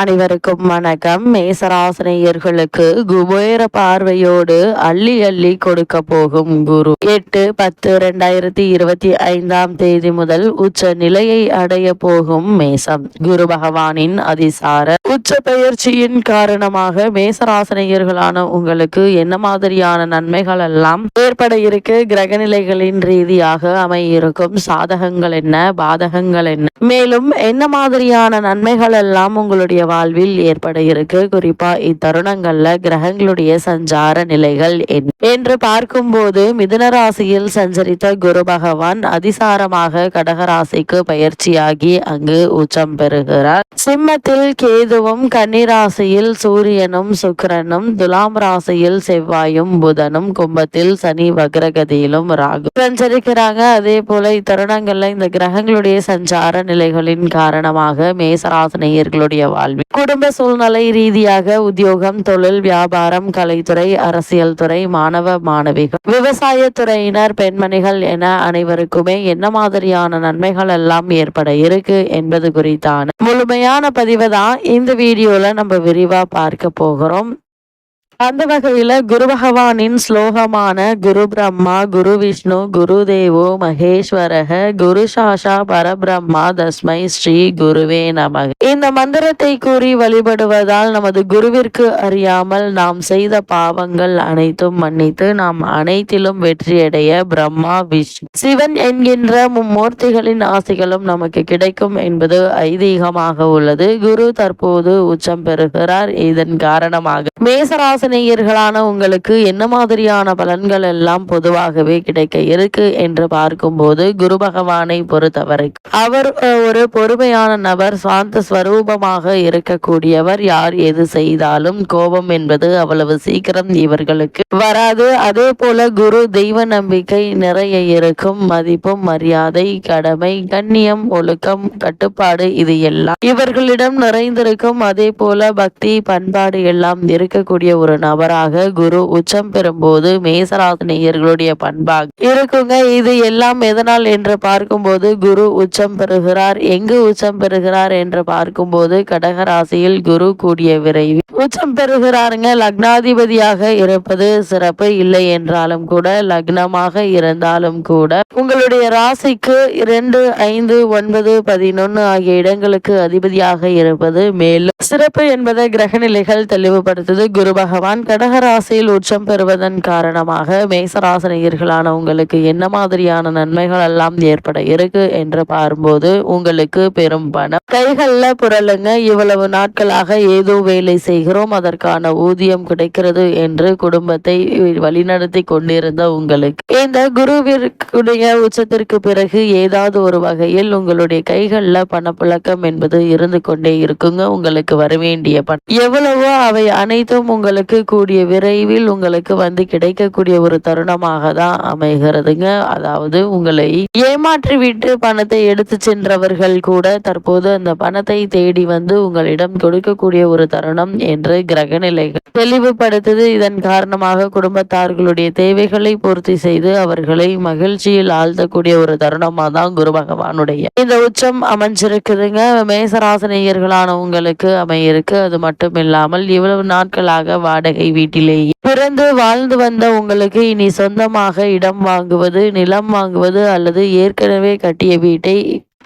அனைவருக்கும் வணக்கம். மேசராசனையர்களுக்கு குபேர பார்வையோடு அள்ளி அள்ளி கொடுக்க போகும் குரு. எட்டு பத்து ரெண்டாயிரத்தி இருபத்தி ஐந்தாம் தேதி முதல் உச்ச நிலையை அடைய போகும் மேசம். குரு பகவானின் அதிசார உச்ச பயிற்சியின் காரணமாக மேசராசனையர்களான உங்களுக்கு என்ன மாதிரியான நன்மைகள் எல்லாம் ஏற்பட இருக்கு? கிரகநிலைகளின் ரீதியாக அமையிருக்கும் சாதகங்கள் என்ன? பாதகங்கள் என்ன? மேலும் என்ன மாதிரியான நன்மைகள் எல்லாம் உங்களுடைய வாழ்வில் ஏற்பட இருக்கு. குறிப்பா இத்தருணங்கள்ல கிரகங்களுடைய சஞ்சார நிலைகள் என்ன என்று பார்க்கும்போது மிதுன ராசியில் சஞ்சரித்த குரு பகவான் அதிசாரமாக கடகராசிக்கு பயிற்சியாகி அங்கு உச்சம் பெறுகிறார். சிம்மத்தில் கேதுவும் கன்னிராசியில் சூரியனும் சுக்கிரனும் துலாம் ராசியில் செவ்வாயும் புதனும் கும்பத்தில் சனி வக்ரகதியிலும் ராகு சஞ்சரிக்கிறாங்க. அதே போல இத்தருணங்கள்ல இந்த கிரகங்களுடைய சஞ்சார நிலைகளின் காரணமாக மேசராசினியர்களுடைய வாழ்வில் குடும்ப சூழ்நிலை ரீதியாக உத்தியோகம் தொழில் வியாபாரம் கலைத்துறை அரசியல் துறை மாணவ மாணவிகள். விவசாய துறையினர் பெண்மணிகள் என அனைவருக்குமே என்ன மாதிரியான நன்மைகள் எல்லாம் ஏற்பட இருக்கு என்பது குறித்தான முழுமையான பதிவை தான் இந்த வீடியோல நம்ம விரிவா பார்க்க போகிறோம். அந்த வகையில குரு பகவானின் ஸ்லோகமான குரு பிரம்மா குரு விஷ்ணு குரு தேவோ மகேஸ்வரக குரு சாஷா பரபிரம்மா தஸ்மை ஸ்ரீ குருவே நமக. இந்த மந்திரத்தை கூறி வழிபடுவதால் நமது குருவிற்கு அறியாமல் நாம் செய்த பாவங்கள் அனைத்தும் மன்னித்து நாம் அனைத்திலும் வெற்றியடைய பிரம்மா விஷ்ணு. சிவன் என்கின்ற மும்மூர்த்திகளின் ஆசைகளும் நமக்கு கிடைக்கும் என்பது ஐதீகமாக உள்ளது. குரு தற்போது உச்சம் பெறுகிறார். இதன் காரணமாக மேசராசனேயர்களான உங்களுக்கு என்ன மாதிரியான பலன்கள் எல்லாம் பொதுவாகவே கிடைக்க இருக்கு என்று பார்க்கும்போது குரு பகவானை பொறுத்தவரை அவர் ஒரு பொறுமையான நபர் சாந்த ஸ்வரூபமாக இருக்கக்கூடியவர். யார் எது செய்தாலும் கோபம் என்பது அவ்வளவு சீக்கிரம் இவர்களுக்கு வராது. அதே போல குரு தெய்வ நம்பிக்கை நிறைய இருக்கும். மதிப்பும் மரியாதை கடமை கண்ணியம் ஒழுக்கம் கட்டுப்பாடு இது எல்லாம் இவர்களிடம் நிறைந்திருக்கும். அதே போல பக்தி பண்பாடு எல்லாம் இருக்கக்கூடிய ஒரு நபராக குரு உச்சம் பெறும்போது மேசராசினியர்களுடைய பண்பாக இருக்குங்க. இது எல்லாம் எதனால் என்று பார்க்கும்போது குரு உச்சம் பெறுகிறார். எங்கு உச்சம் பெறுகிறார் என்று பார்க்கும்போது கடக ராசியில் குரு கூடிய விரைவில் உச்சம் பெறுகிறாருங்க. லக்னாதிபதியாக இருப்பது சிறப்பு இல்லை என்றாலும் கூட லக்னமாக இருந்தாலும் கூட உங்களுடைய ராசிக்கு இரண்டு ஐந்து ஒன்பது பதினொன்னு ஆகிய இடங்களுக்கு அதிபதியாக இருப்பது மேலும் சிறப்பு என்பதை கிரகநிலைகள் தெளிவுபடுத்துது. குரு பகவான் பகவான் கடகராசியில் உச்சம் பெறுவதன் காரணமாக மேசராசனியர்களான உங்களுக்கு என்ன மாதிரியான நன்மைகள் எல்லாம் ஏற்பட இருக்கு என்று பார்க்கும்போது உங்களுக்கு பெரும் பணம். கைகள்ல புரளுங்க. இவ்வளவு நாட்களாக ஏதோ வேலை செய்கிறோம். அதற்கான ஊதியம் கிடைக்கிறது என்று குடும்பத்தை வழிநடத்தி கொண்டிருந்த உங்களுக்கு. இந்த குருவிற்குடைய உச்சத்திற்கு பிறகு ஏதாவது ஒரு வகையில் உங்களுடைய கைகள்ல பணப்புழக்கம் என்பது இருந்து கொண்டே இருக்குங்க. உங்களுக்கு வர வேண்டிய பணம். எவ்வளவோ அவை அனைத்தும் உங்களுக்கு கூடிய விரைவில் உங்களுக்கு வந்து கிடைக்கக்கூடிய ஒரு தருணமாக தான் அமைகிறதுங்க. அதாவது உங்களை ஏமாற்றி விட்டு பணத்தை எடுத்து சென்றவர்கள் கூட தற்போது அந்த பணத்தை தேடி வந்து உங்களிடம் கொடுக்கக்கூடிய ஒரு தருணம் என்று கிரகநிலைகள் தெளிவுபடுத்துது. இதன் காரணமாக குடும்பத்தார்களுடைய தேவைகளை பூர்த்தி செய்து அவர்களை மகிழ்ச்சியில் ஆழ்த்தக்கூடிய ஒரு தருணமா தான் குரு பகவானுடைய இந்த உச்சம் அமைஞ்சிருக்குதுங்க. மேசராசனியர்களான உங்களுக்கு அமையிருக்கு. அது மட்டும் இல்லாமல் இவ்வளவு நாட்களாக வாடகை வீட்டிலேயே பிறந்து வாழ்ந்து வந்த உங்களுக்கு இனி சொந்தமாக இடம் வாங்குவது நிலம் வாங்குவது அல்லது ஏற்கனவே கட்டிய வீட்டை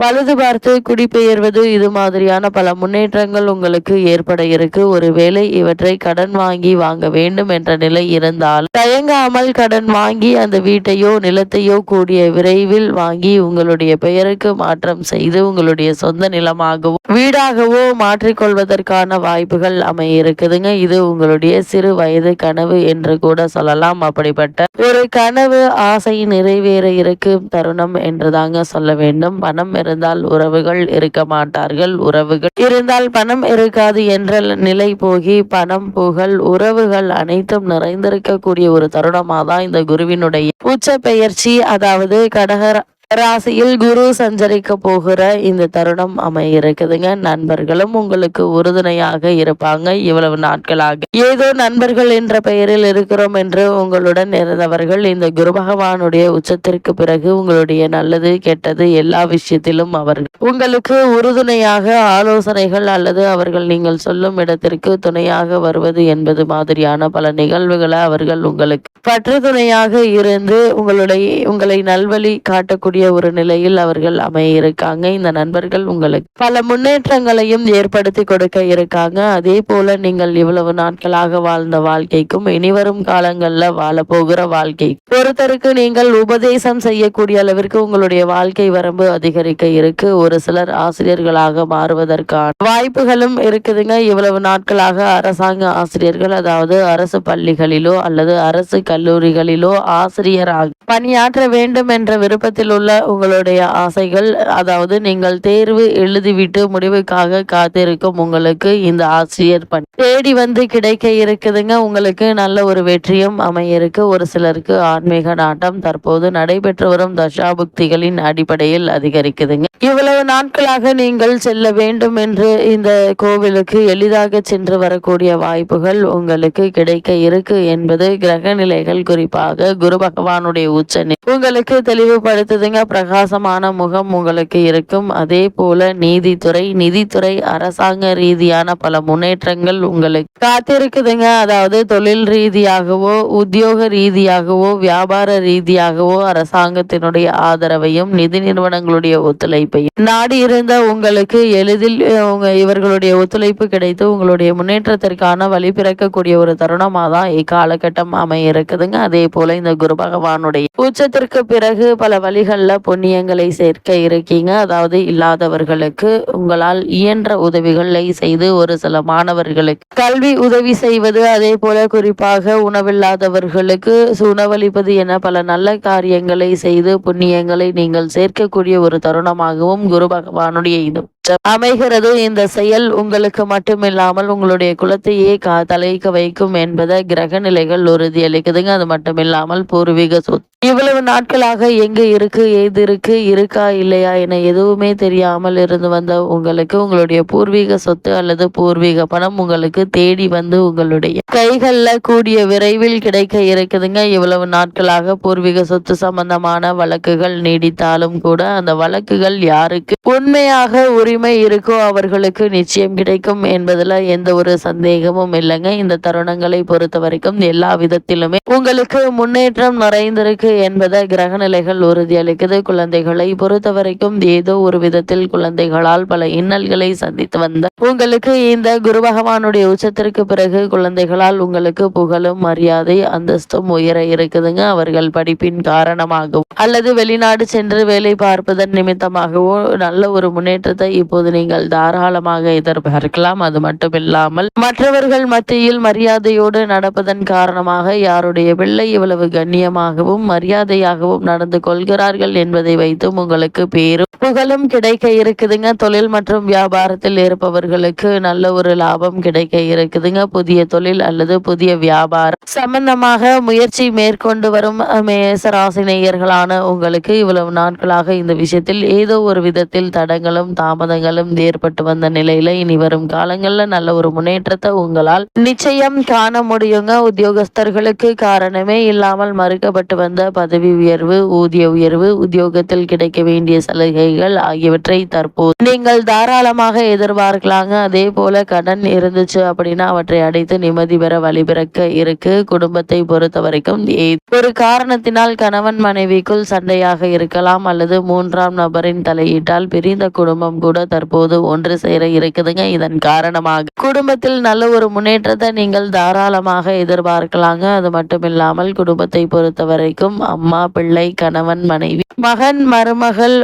பழுது பார்த்து குடிபெயர்வது இது மாதிரியான பல முன்னேற்றங்கள் உங்களுக்கு ஏற்பட இருக்கு. ஒருவேளை இவற்றை கடன் வாங்கி வாங்க வேண்டும் என்ற நிலை இருந்தால் தயங்காமல் கடன் வாங்கி அந்த வீட்டையோ நிலத்தையோ கூடிய விரைவில் வாங்கி உங்களுடைய பெயருக்கு மாற்றம் செய்து உங்களுடைய சொந்த நிலமாகவோ வீடாகவோ மாற்றிக்கொள்வதற்கான வாய்ப்புகள் அமைய இருக்குதுங்க இது உங்களுடைய சிறு வயது கனவு என்று கூட சொல்லலாம். அப்படிப்பட்ட ஒரு கனவு ஆசை நிறைவேற இருக்கும் தருணம் என்றுதாங்க சொல்ல வேண்டும். பணம் இருந்தால் உறவுகள் இருக்க மாட்டார்கள். உறவுகள் இருந்தால் பணம் இருக்காது என்ற நிலை போகி பணம் புகழ் உறவுகள் அனைத்தும் நிறைந்திருக்கக்கூடிய ஒரு தருணமாக தான் இந்த குருவினுடைய உச்ச பெயர்ச்சி அதாவது கடகர ராசியில் குரு சஞ்சரிக்க போகிற இந்த தருணம் அமைய இருக்குதுங்க நண்பர்களும் உங்களுக்கு உறுதுணையாக இருப்பாங்க. இவ்வளவு நாட்களாக ஏதோ நண்பர்கள் என்ற பெயரில் இருக்கிறோம் என்று உங்களுடன் இருந்தவர்கள் இந்த குரு பகவானுடைய உச்சத்திற்கு பிறகு உங்களுடைய நல்லது கெட்டது எல்லா விஷயத்திலும் அவர்கள் உங்களுக்கு உறுதுணையாக ஆலோசனைகள் அல்லது அவர்கள் நீங்கள் சொல்லும் இடத்திற்கு துணையாக வருவது என்பது மாதிரியான பல நிகழ்வுகளை அவர்கள் உங்களுக்கு பற்று துணையாக இருந்து உங்களுடைய உங்களை நல்வழி காட்டக்கூடிய ஒரு நிலையில் அவர்கள் அமைய இருக்காங்க இந்த நண்பர்கள் உங்களுக்கு பல முன்னேற்றங்களையும் ஏற்படுத்தி கொடுக்க இருக்காங்க. அதே போல நீங்கள் இவ்வளவு நாட்களாக வாழ்ந்த வாழ்க்கைக்கும் இனிவரும் காலங்கள்ல வாழ போகிற வாழ்க்கை. ஒருத்தருக்கு நீங்கள் உபதேசம் செய்யக்கூடிய அளவிற்கு உங்களுடைய வாழ்க்கை வரம்பு அதிகரிக்க இருக்கு. ஒரு சிலர் ஆசிரியர்களாக மாறுவதற்கான வாய்ப்புகளும் இருக்குதுங்க. இவ்வளவு நாட்களாக அரசாங்க ஆசிரியர்கள் அதாவது அரசு பள்ளிகளிலோ அல்லது அரசு கல்லூரிகளிலோ ஆசிரியராக பணியாற்ற வேண்டும் என்ற விருப்பத்தில் உள்ள உங்களுடைய ஆசைகள் அதாவது நீங்கள் தேர்வு எழுதிவிட்டு முடிவுக்காக காத்திருக்கும் உங்களுக்கு இந்த ஆசிரியர் பணி. தேடி வந்து கிடைக்க இருக்குதுங்க. உங்களுக்கு நல்ல ஒரு வெற்றியும் அமையிருக்கு. ஒரு சிலருக்கு ஆன்மீக நாட்டம் தற்போது நடைபெற்று வரும் தசாபுக்திகளின் அடிப்படையில் அதிகரிக்குதுங்க. இவ்வளவு நாட்களாக நீங்கள் செல்ல வேண்டும் என்று இந்த கோவிலுக்கு எளிதாக சென்று வரக்கூடிய வாய்ப்புகள் உங்களுக்கு கிடைக்க இருக்கு என்பது கிரக நிலைகள் குறிப்பாக குரு பகவானுடைய உச்ச உங்களுக்கு தெளிவுபடுத்துதுங்க. பிரகாசமான முகம் உங்களுக்கு இருக்கும். அதே போல நீதித்துறை நிதித்துறை அரசாங்க ரீதியான பல முன்னேற்றங்கள் உங்களுக்கு காத்திருக்குதுங்க. அதாவது தொழில் ரீதியாகவோ உத்தியோக ரீதியாகவோ வியாபார ரீதியாகவோ அரசாங்கத்தினுடைய ஆதரவையும் நிதி நிறுவனங்களுடைய ஒத்துழைப்பையும் நாடி இருந்த உங்களுக்கு எளிதில் உங்க இவர்களுடைய ஒத்துழைப்பு கிடைத்து உங்களுடைய முன்னேற்றத்திற்கான வழி பிறக்கக்கூடிய ஒரு தருணமாக தான் இக்காலகட்டம் அமைய இருக்குதுங்க. அதே போல இந்த குரு பகவானுடைய உச்சத்திற்கு பிறகு பல வழிகள் புண்ணியங்களை சேர்க்க இருக்கீங்க. அதாவது இல்லாதவர்களுக்கு உங்களால் இயன்ற உதவிகளை செய்து ஒரு சில மாணவர்களுக்கு கல்வி உதவி செய்வது அதே போல குறிப்பாக உணவில்லாதவர்களுக்கு உணவளிப்பது என பல நல்ல காரியங்களை செய்து புண்ணியங்களை நீங்கள் சேர்க்கக்கூடிய ஒரு தருணமாகவும் குரு பகவானுடைய இது அமைகிறது. இந்த செயல் உங்களுக்கு மட்டுமில்லாமல் உங்களுடைய குலத்தையே கா தலைக்க வைக்கும் என்பதை கிரக நிலைகள் உறுதியளிக்குதுங்க. அது மட்டுமில்லாமல் பூர்வீக சொத்து இவ்வளவு நாட்களாக எங்கு இருக்கு ஏது இருக்கு இருக்கா இல்லையா என எதுவுமே தெரியாமல் இருந்து வந்த உங்களுக்கு உங்களுடைய பூர்வீக சொத்து அல்லது பூர்வீக பணம் உங்களுக்கு தேடி வந்து உங்களுடைய கைகள்ல கூடிய விரைவில் கிடைக்க இருக்குதுங்க. இவ்வளவு நாட்களாக பூர்வீக சொத்து சம்பந்தமான வழக்குகள் நீடித்தாலும் கூட அந்த வழக்குகள் யாருக்கு உண்மையாக உரிமை இருக்கோ அவர்களுக்கு நிச்சயம் கிடைக்கும் என்பதுல எந்த ஒரு சந்தேகமும் இல்லைங்க. இந்த தருணங்களை பொறுத்த வரைக்கும் எல்லா விதத்திலுமே உங்களுக்கு முன்னேற்றம் நிறைந்திருக்கு என்பதை கிரகநிலைகள் இருக்குது. குழந்தைகளை பொறுத்த வரைக்கும் ஏதோ ஒரு விதத்தில் குழந்தைகளால் பல இன்னல்களை சந்தித்து வந்த உங்களுக்கு இந்த குரு பகவானுடைய உச்சத்திற்கு பிறகு குழந்தைகளால் உங்களுக்கு புகழும் மரியாதை அந்தஸ்தும் உயர இருக்குதுங்க. அவர்கள் படிப்பின் காரணமாகவும் அல்லது வெளிநாடு சென்று வேலை பார்ப்பதன் நிமித்தமாகவோ நல்ல ஒரு முன்னேற்றத்தை இப்போது நீங்கள் தாராளமாக எதிர்பார்க்கலாம். அது மட்டுமில்லாமல் மற்றவர்கள் மத்தியில் மரியாதையோடு நடப்பதன் காரணமாக யாருடைய பிள்ளை இவ்வளவு கண்ணியமாகவும் மரியாதையாகவும் நடந்து கொள்கிறார்கள் என்பதை வைத்தும் உங்களுக்கு பேரும் புகழும் கிடைக்க இருக்குதுங்க. தொழில் மற்றும் வியாபாரத்தில் இருப்பவர்களுக்கு நல்ல ஒரு லாபம் கிடைக்க இருக்குதுங்க. புதிய தொழில் அல்லது புதிய வியாபாரம் சம்பந்தமாக முயற்சி மேற்கொண்டு வரும் மேசராசினியர்களான உங்களுக்கு இவ்வளவு நாட்களாக இந்த விஷயத்தில் ஏதோ ஒரு விதத்தில் தடங்களும் தாமதங்களும் ஏற்பட்டு வந்த நிலையில இனி வரும் காலங்களில் நல்ல ஒரு முன்னேற்றத்தை உங்களால் நிச்சயம் காண முடியுங்க. உத்தியோகஸ்தர்களுக்கு காரணமே இல்லாமல் மறுக்கப்பட்டு வந்த பதவி உயர்வு ஊதிய உயர்வு உத்தியோகத்தில் கிடைக்க வேண்டிய சலுகைகள் ஆகியவற்றை தற்போது நீங்கள் தாராளமாக எதிர்பார்க்கலாங்க. அதே போல கடன் இருந்துச்சு அப்படின்னா அவற்றை அடைத்து நிம்மதி பெற வழிபிறக்க இருக்கு. குடும்பத்தை பொறுத்த வரைக்கும் ஒரு காரணத்தினால் கணவன் மனைவிக்குள் சண்டையாக இருக்கலாம் அல்லது மூன்றாம் நபரின் தலையீட்டால் பிரிந்த குடும்பம் கூட தற்போது ஒன்று சேர இருக்குதுங்க. இதன் காரணமாக குடும்பத்தில் நல்ல ஒரு முன்னேற்றத்தை நீங்கள் தாராளமாக எதிர்பார்க்கலாங்க. அது மட்டும் இல்லாமல் குடும்பத்தை பொறுத்த வரைக்கும் அம்மா பிள்ளை கணவன் மனைவி மகன் மருமகள்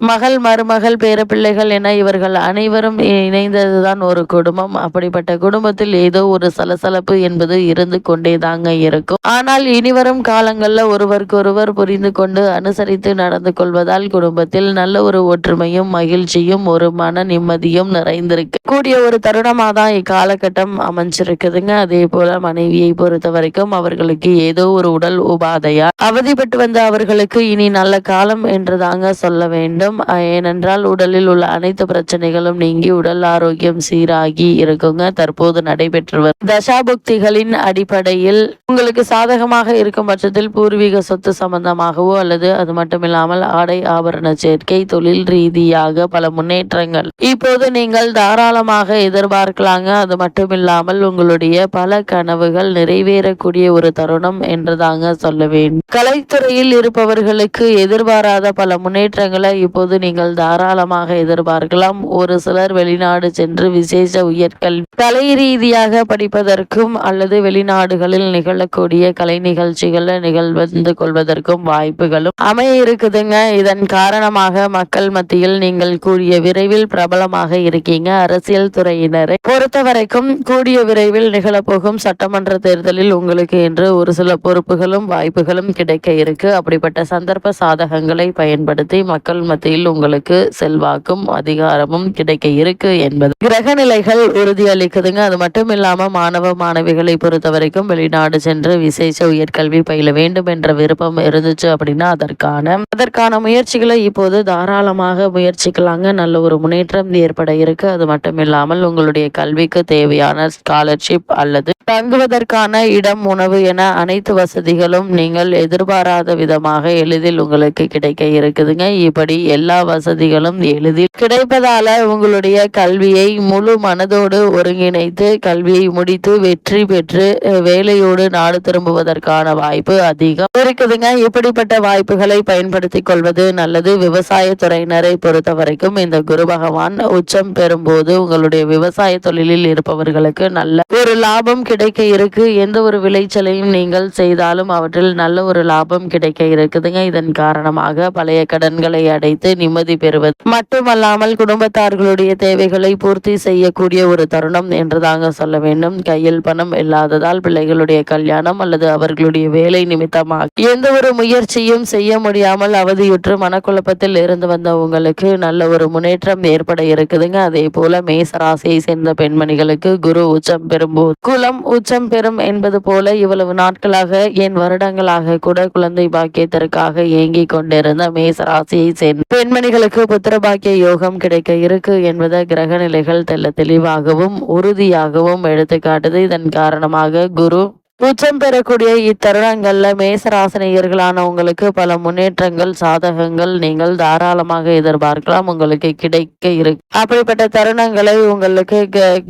மகள் மருமகள் பேரப்பிள்ளைகள் என இவர்கள் அனைவரும் இணைந்ததுதான் ஒரு குடும்பம். அப்படிப்பட்ட குடும்பத்தில் ஏதோ ஒரு சலசலப்பு என்பது இருந்து கொண்டே தாங்க இருக்கும். ஆனால் இனிவரும் காலங்கள்ல ஒருவருக்கொருவர் புரிந்து கொண்டு அனுசரித்து நடந்து கொள்வதால் குடும்பத்தில் நல்ல ஒரு ஒற்றுமையும் மகிழ்ச்சியும் ஒரு மன நிம்மதியும் நிறைந்திருக்கு. கூடிய ஒரு தருணமாக தான் இக்காலகட்டம் அமைஞ்சிருக்குதுங்க. அதே போல மனைவியை பொறுத்த வரைக்கும் அவர்களுக்கு ஏதோ ஒரு உடல் உபாதையா அவதிப்பட்டு வந்த அவர்களுக்கு இனி நல்ல காலம் என்று தாங்க சொல்ல வேண்டும். ஏனென்றால் உடலில் உள்ள அனைத்து பிரச்சனைகளும் நீங்கி உடல் ஆரோக்கியம் சீராகி இருக்குங்க. தற்போது நடைபெற்று வரும் தசாபுக்திகளின் அடிப்படையில் உங்களுக்கு சாதகமாக இருக்கும் பட்சத்தில் பூர்வீக சொத்து சம்பந்தமாகவோ அல்லது அது மட்டுமில்லாமல் ஆடை ஆபரண சேர்க்கை தொழில் ரீதியாக பல முன்னேற்றங்கள். இப்போது நீங்கள் தாராளமாக எதிர்பார்க்கலாங்க. அது மட்டுமில்லாமல் உங்களுடைய பல கனவுகள் நிறைவேறக்கூடிய ஒரு தருணம் என்றுதாங்க சொல்ல வேண்டும். கலைத்துறையில் இருப்பவர்களுக்கு எதிர்பாராத பல முன்னேற்றங்களை இப்போ இப்போது நீங்கள் தாராளமாக எதிர்பார்க்கலாம். ஒரு சிலர் வெளிநாடு சென்று விசேஷ உயர்கல்வி கலை ரீதியாக படிப்பதற்கும் அல்லது வெளிநாடுகளில் நிகழக்கூடிய கலை நிகழ்ச்சிகளை நிகழ்ந்து கொள்வதற்கும் வாய்ப்புகளும் அமைய இருக்குதுங்க. இதன் காரணமாக மக்கள் மத்தியில் நீங்கள் கூடிய விரைவில் பிரபலமாக இருக்கீங்க. அரசியல் துறையினரை பொறுத்த வரைக்கும் கூடிய விரைவில் நிகழப்போகும் சட்டமன்ற தேர்தலில் உங்களுக்கு என்று ஒரு சில பொறுப்புகளும் வாய்ப்புகளும் கிடைக்க இருக்கு. அப்படிப்பட்ட சந்தர்ப்ப சாதகங்களை பயன்படுத்தி மக்கள் மத்தியில் உங்களுக்கு செல்வாக்கும் அதிகாரமும் கிடைக்க இருக்கு என்பது. கிரக நிலைகள் உறுதியளிக்குதுங்க. அது மட்டும் இல்லாம மாணவ மாணவிகளை பொறுத்த வரைக்கும் வெளிநாடு சென்று விசேஷ உயர்கல்வி பயில வேண்டும் என்ற விருப்பம் இருந்துச்சு அப்படின்னா அதற்கான அதற்கான முயற்சிகளை இப்போது தாராளமாக முயற்சிக்கலாங்க. நல்ல ஒரு முன்னேற்றம் ஏற்பட இருக்கு. அது மட்டும் இல்லாமல் உங்களுடைய கல்விக்கு தேவையான ஸ்காலர்ஷிப் அல்லது தங்குவதற்கான இடம் உணவு என அனைத்து வசதிகளும் நீங்கள் எதிர்பாராத விதமாக எளிதில் உங்களுக்கு கிடைக்க இருக்குதுங்க. இப்படி எல்லா வசதிகளும் எளிதில் கிடைப்பதால உங்களுடைய கல்வியை முழு மனதோடு ஒருங்கிணைத்து கல்வியை முடித்து வெற்றி பெற்று வேலையோடு நாடு திரும்புவதற்கான வாய்ப்பு அதிகம் இருக்குதுங்க. இப்படிப்பட்ட வாய்ப்புகளை பயன்படுத்தி கொள்வது நல்லது. விவசாய துறையினரை பொறுத்த வரைக்கும் இந்த குரு பகவான் உச்சம் பெறும்போது உங்களுடைய விவசாய தொழிலில் இருப்பவர்களுக்கு நல்ல ஒரு லாபம் கிடைக்க இருக்கு. எந்த ஒரு விளைச்சலையும் நீங்கள் செய்தாலும் அவற்றில் நல்ல ஒரு லாபம் கிடைக்க இருக்குதுங்க. இதன் காரணமாக பழைய கடன்களை அடைத்து நிம்மதி பெறுவது. மட்டுமல்லாமல் குடும்பத்தார்களுடைய தேவைகளை பூர்த்தி செய்யக்கூடிய ஒரு தருணம் என்றுதாங்க சொல்ல வேண்டும். கையில் பணம் இல்லாததால் பிள்ளைகளுடைய கல்யாணம் அல்லது அவர்களுடைய வேலை நிமித்தமாக எந்த ஒரு முயற்சியும் செய்ய முடியாமல் அவதியுற்று மனக்குழப்பத்தில் இருந்து வந்த உங்களுக்கு நல்ல ஒரு முன்னேற்றம் ஏற்பட இருக்குதுங்க. அதே போல மேசராசியை சேர்ந்த பெண்மணிகளுக்கு குரு உச்சம் பெறும் குலம் உச்சம் பெறும் என்பது போல இவ்வளவு நாட்களாக என் வருடங்களாக கூட குழந்தை பாக்கியத்திற்காக ஏங்கி கொண்டிருந்த மேசராசியை சேர்ந்த பெண்மணிகளுக்கு புத்திரபாக்கிய யோகம் கிடைக்க இருக்கு என்பதை கிரக நிலைகள் தெல்ல தெளிவாகவும் உறுதியாகவும் எடுத்துக்காட்டுது. இதன் காரணமாக குரு உச்சம் பெறக்கூடிய இத்தருணங்கள்ல மேசராசனியர்களான உங்களுக்கு பல முன்னேற்றங்கள் சாதகங்கள் நீங்கள் தாராளமாக எதிர்பார்க்கலாம். உங்களுக்கு கிடைக்க இருக்கு அப்படிப்பட்ட தருணங்களை உங்களுக்கு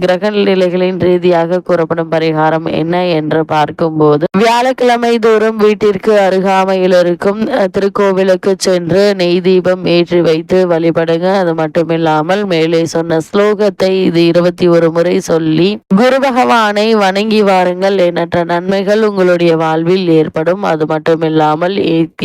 கிரக நிலைகளின் ரீதியாக கூறப்படும் பரிகாரம் என்ன என்று பார்க்கும்போது வியாழக்கிழமை தோறும் வீட்டிற்கு அருகாமையில் இருக்கும் திருக்கோவிலுக்கு சென்று நெய் தீபம் ஏற்றி வைத்து வழிபடுங்க. அது மட்டுமில்லாமல் மேலே சொன்ன ஸ்லோகத்தை இது இருபத்தி ஒரு முறை சொல்லி குரு பகவானை வணங்கி வாருங்கள். எண்ணற்ற நன்மைகள் உங்களுடைய வாழ்வில் ஏற்படும். அது மட்டுமில்லாமல்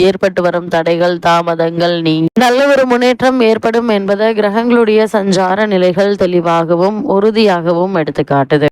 ஏற்பட்டு வரும் தடைகள் தாமதங்கள் நீ நல்ல ஒரு முன்னேற்றம் ஏற்படும் என்பதை கிரகங்களுடைய சஞ்சார நிலைகள் தெளிவாகவும் உறுதியாகவும் எடுத்துக்காட்டுது.